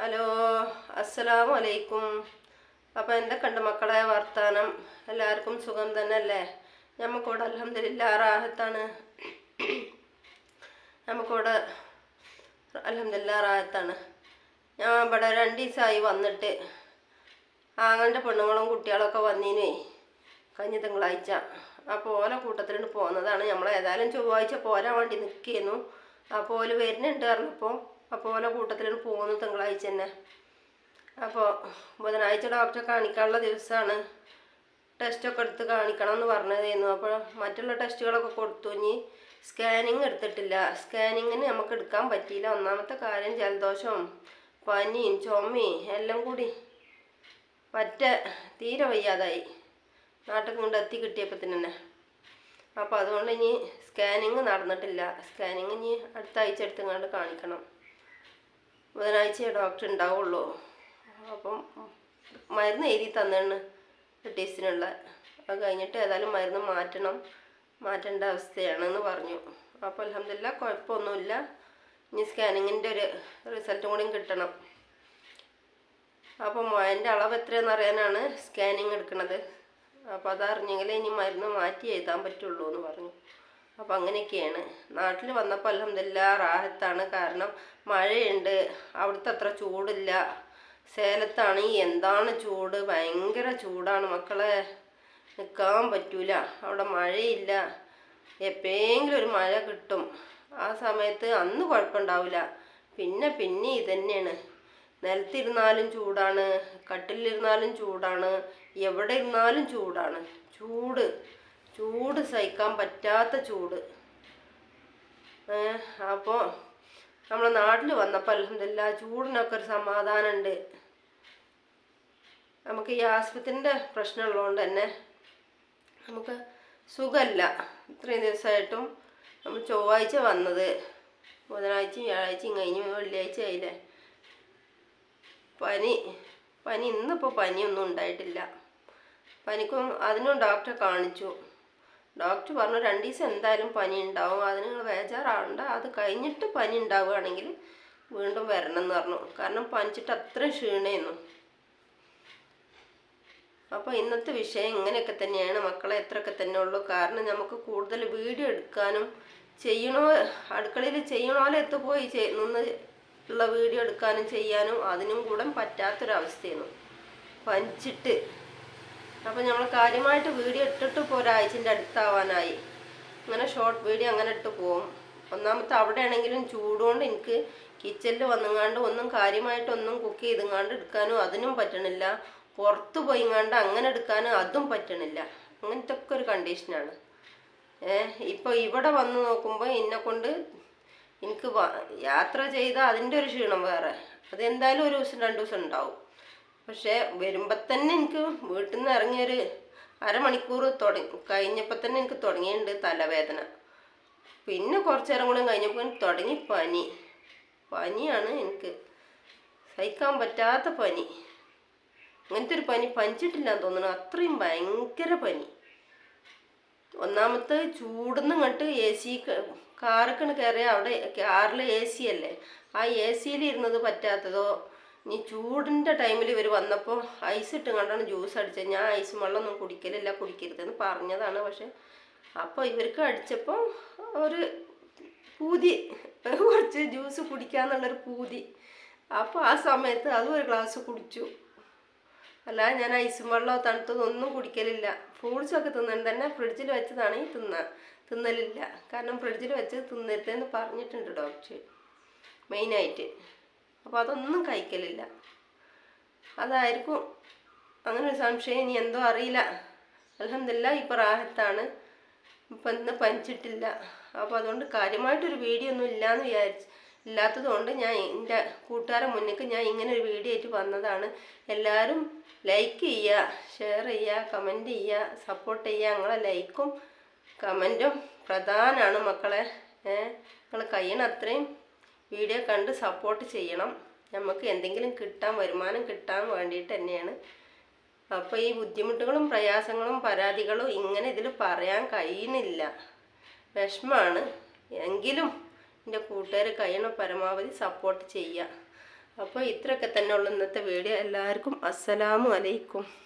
Hello അസ്സലാമു അലൈക്കും എന്റെ കണ്ട മക്കളെ വർത്താനം? എല്ലാവർക്കും സുഖം തന്നെ അല്ലേ നമുക്കിവിടെ അലഹമില്ല റാഹത്താണ്. നമുക്കിവിടെ അലഹമില്ല റാഹത്താണ്. ഞാൻ ഇവിടെ രണ്ട് ദിവസമായി വന്നിട്ട് ആങ്ങളുടെ പെണ്ണുങ്ങളും കുട്ടികളൊക്കെ വന്നീനേ കഴിഞ്ഞ തിങ്കളാഴ്ച. അപ്പോൾ ഓല കൂട്ടത്തിലുണ്ട് പോകുന്നതാണ് നമ്മൾ ഏതായാലും ചൊവ്വാഴ്ച പോരാൻ വേണ്ടി നിൽക്കുന്നു അപ്പോൾ ഓൽ വരുന്നുണ്ട് പറഞ്ഞപ്പോൾ അപ്പോൾ ഓല കൂട്ടത്തിലാണ് പോകുന്നു തിങ്കളാഴ്ച തന്നെ. അപ്പോൾ ബുധനാഴ്ച ഡോക്ടറെ കാണിക്കാനുള്ള ദിവസമാണ് ടെസ്റ്റൊക്കെ എടുത്ത് കാണിക്കണം എന്ന് പറഞ്ഞതായിരുന്നു. അപ്പോൾ മറ്റുള്ള ടെസ്റ്റുകളൊക്കെ കൊടുത്തു. ഇനി സ്കാനിങ് എടുത്തിട്ടില്ല. സ്കാനിങ്ങിന് നമുക്ക് എടുക്കാൻ പറ്റിയില്ല. ഒന്നാമത്തെ കാര്യം ജലദോഷവും പനിയും ചുമയും എല്ലാം കൂടി പറ്റ തീരെ വയ്യാതായി. നാട്ടിൽ കൊണ്ട് എത്തി കിട്ടിയപ്പോൾ തന്നെ. അപ്പോൾ അതുകൊണ്ട് ഇനി സ്കാനിങ് നടന്നിട്ടില്ല. സ്കാനിങ് ഇനി അടുത്ത ആഴ്ച എടുത്തുകൊണ്ട് കാണിക്കണം. ബുധനാഴ്ച ഡോക്ടർ ഉണ്ടാവുള്ളൂ. അപ്പം മരുന്ന് എഴുതി തന്നെയാണ് ടെസ്റ്റിനുള്ള അത് കഴിഞ്ഞിട്ട് ഏതായാലും മരുന്ന് മാറ്റണം. മാറ്റേണ്ട അവസ്ഥയാണെന്ന് പറഞ്ഞു. അപ്പോൾ അലഹമില്ല കുഴപ്പമൊന്നുമില്ല. ഇനി സ്കാനിങ്ങിന്റെ ഒരു റിസൾട്ടും കൂടിയും കിട്ടണം. അപ്പോൾ മോയന്റെ അളവ് എത്രയെന്ന് അറിയാനാണ് സ്കാനിങ് എടുക്കുന്നത്. അപ്പോൾ അതറിഞ്ഞെങ്കിലേ ഇനി മരുന്ന് മാറ്റി എഴുതാൻ പറ്റുള്ളൂ എന്ന് പറഞ്ഞു. അപ്പോൾ അങ്ങനെയൊക്കെയാണ്. നാട്ടിൽ വന്നപ്പോൾ അലഹമില്ല റാഹത്താണ്. കാരണം മഴയുണ്ട്. അവിടുത്തെ അത്ര ചൂടില്ല. സേലത്താണ്. ഈ എന്താണ് ചൂട്? ഭയങ്കര ചൂടാണ്. മക്കളെ നിൽക്കാൻ പറ്റൂല. അവിടെ മഴയില്ല. എപ്പോഴെങ്കിലും ഒരു മഴ കിട്ടും. ആ സമയത്ത് അന്ന് കുഴപ്പമുണ്ടാവില്ല പിന്നെ പിന്നെ ഇതന്നെയാണ് നിലത്തിരുന്നാലും ചൂടാണ്. കട്ടിലിരുന്നാലും ചൂടാണ്. എവിടെ ഇരുന്നാലും ചൂടാണ്. ചൂട്. ചൂട് സഹിക്കാൻ പറ്റാത്ത ചൂട്. അപ്പോൾ നമ്മളെ നാട്ടിൽ വന്നപ്പോൾ അലഹമില്ല ചൂടിനൊക്കെ ഒരു സമാധാനമുണ്ട് നമുക്ക് ഈ ആസ്പത്രിന്റെ പ്രശ്നമുള്ളതുകൊണ്ട് തന്നെ നമുക്ക് സുഖമല്ല ഇത്രയും ദിവസമായിട്ടും നമ്മൾ ചൊവ്വാഴ്ച വന്നത്. ബുധനാഴ്ചയും വ്യാഴാഴ്ചയും കഴിഞ്ഞ് വെള്ളിയാഴ്ച ആയില്ലേ. പനി പനി ഇന്നിപ്പോൾ പനിയൊന്നും ഉണ്ടായിട്ടില്ല. പനിക്കും അതിനും ഡോക്ടറെ കാണിച്ചു. ഡോക്ടർ പറഞ്ഞു രണ്ട് ദിവസം എന്തായാലും പനി ഉണ്ടാവും അതിന് നിങ്ങൾ ബേജാറാവണ്ട. അത് കഴിഞ്ഞിട്ട് പനി ഉണ്ടാവുകയാണെങ്കിൽ വീണ്ടും വരണം എന്ന് പറഞ്ഞു. കാരണം പനിച്ചിട്ട് അത്രയും ക്ഷീണേന്നു. അപ്പോൾ ഇന്നത്തെ വിഷയം ഇങ്ങനെയൊക്കെ തന്നെയാണ്. മക്കളെ എത്രയൊക്കെ തന്നെ ഉള്ളൂ. കാരണം നമുക്ക് കൂടുതൽ വീഡിയോ എടുക്കാനും ചെയ്യണോ അടുക്കളയിൽ ചെയ്യണോലെ എത്തുപോയി നിന്ന് ഉള്ള വീഡിയോ എടുക്കാനും ചെയ്യാനും അതിനും കൂടെ പറ്റാത്തൊരവസ്ഥയായിരുന്നു പനിച്ചിട്ട് അപ്പോൾ നമ്മൾ കാര്യമായിട്ട് വീഡിയോ ഇട്ടിട്ട് ഇപ്പോൾ ഒരാഴ്ചന്റെ അടുത്താവാനായി. അങ്ങനെ ഷോർട്ട് വീഡിയോ അങ്ങനെ ഇട്ട് പോകും ഒന്നാമത്തെ അവിടെ ആണെങ്കിലും ചൂടുകൊണ്ട് എനിക്ക് കിച്ചണിൽ വന്നങ്ങാണ്ട് ഒന്നും കാര്യമായിട്ടൊന്നും കുക്ക് ചെയ്തുങ്ങാണ്ട് എടുക്കാനും അതിനും പറ്റണില്ല. പുറത്ത് പോയിങ്ങാണ്ട് അങ്ങനെ എടുക്കാനും അതും പറ്റണില്ല. അങ്ങനത്തെ ഒക്കെ ഒരു കണ്ടീഷനാണ് ഇപ്പോൾ ഇവിടെ വന്ന് നോക്കുമ്പോൾ എന്നെ കൊണ്ട് എനിക്ക് യാത്ര ചെയ്ത അതിന്റെ ഒരു ക്ഷീണം വേറെ. അതെന്തായാലും ഒരു ദിവസം രണ്ട് ദിവസം ഉണ്ടാവും. പക്ഷേ വരുമ്പോൾ തന്നെ എനിക്ക് വീട്ടിൽ നിന്ന് ഇറങ്ങിയൊരു അരമണിക്കൂർ തുടങ്ങി കഴിഞ്ഞപ്പോൾ തന്നെ എനിക്ക് തുടങ്ങിയിട്ടുണ്ട് തലവേദന. പിന്നെ കുറച്ച് നേരം കൂടെ കഴിഞ്ഞപ്പോൾ തുടങ്ങി പനി. പനിയാണ് എനിക്ക് സഹിക്കാൻ പറ്റാത്ത പനി. അങ്ങനത്തെ ഒരു പനി പനിച്ചിട്ടില്ല എന്ന് തോന്നുന്നു. അത്രയും ഭയങ്കര പനി. ഒന്നാമത്തെ ചൂടുന്ന് ഇങ്ങോട്ട് എ സി കാറൊക്കെ കയറിയ അവിടെ കാറിൽ എ സി അല്ലേ? ആ എ സിയിൽ ഇരുന്നത് പറ്റാത്തതോ? ഇനി ചൂടിന്റെ ടൈമിൽ ഇവർ വന്നപ്പോൾ ഐസ് ഇട്ട് കണ്ടാണ് ജ്യൂസ് അടിച്ചത്. ഞാൻ ഐസ് വെള്ളമൊന്നും കുടിക്കലില്ല കുടിക്കരുതെന്ന് പറഞ്ഞതാണ്. പക്ഷെ അപ്പോൾ ഇവർക്ക് അടിച്ചപ്പോൾ ഒരു പൂതി കുറച്ച് ജ്യൂസ് കുടിക്കാന്നുള്ളൊരു പൂതി. അപ്പോൾ ആ സമയത്ത് അതും ഒരു ഗ്ലാസ് കുടിച്ചു. അല്ല ഞാൻ ഐസും വെള്ളമോ തണുത്തതൊന്നും കുടിക്കലില്ല. ഫ്രൂട്ട്സൊക്കെ തിന്നാൻ തന്നെ ഫ്രിഡ്ജിൽ വെച്ചതാണ് ഈ തിന്ന തിന്നലില്ല. കാരണം ഫ്രിഡ്ജിൽ വെച്ച് തിന്നരുതെന്ന് പറഞ്ഞിട്ടുണ്ട് ഡോക്ടർ. മെയിനായിട്ട്. അപ്പോൾ അതൊന്നും കഴിക്കലില്ല. അതായിരിക്കും. അങ്ങനെ ഒരു സംശയം ഇനി എന്തോ അറിയില്ല. അലഹമില്ല ഇപ്പോൾ റാഹത്താണ് ഇപ്പം ഇന്ന് പനിച്ചിട്ടില്ല. അപ്പോൾ അതുകൊണ്ട് കാര്യമായിട്ടൊരു വീഡിയോ ഒന്നും ഇല്ലയെന്ന് വിചാരിച്ച് ഇല്ലാത്തത് കൊണ്ട് ഞാൻ എന്റെ കൂട്ടുകാരെ മുന്നേക്ക് ഞാൻ ഇങ്ങനെ ഒരു വീഡിയോ ആയിട്ട് വന്നതാണ്. എല്ലാവരും ലൈക്ക് ചെയ്യുക ഷെയർ ചെയ്യുക കമന്റ് ചെയ്യുക സപ്പോർട്ട് ചെയ്യുക. നിങ്ങളെ ലൈക്കും കമന്റും പ്രധാനമാണ് മക്കളെ. നിങ്ങൾ കഴിയണ അത്രയും വീഡിയോ കണ്ട് സപ്പോർട്ട് ചെയ്യണം. നമുക്ക് എന്തെങ്കിലും കിട്ടാൻ വരുമാനം കിട്ടാൻ വേണ്ടിയിട്ട് തന്നെയാണ്. അപ്പോൾ ഈ ബുദ്ധിമുട്ടുകളും പ്രയാസങ്ങളും പരാതികളും ഇങ്ങനെ ഇതിൽ പറയാൻ കഴിയുന്നില്ല. വിഷമാണ്. എങ്കിലും എന്റെ കൂട്ടുകാർ കഴിയണ പരമാവധി സപ്പോർട്ട് ചെയ്യുക. അപ്പോൾ ഇത്രയൊക്കെ തന്നെ ഇന്നത്തെ വീഡിയോ. എല്ലാവർക്കും അസ്സലാമു അലൈക്കും.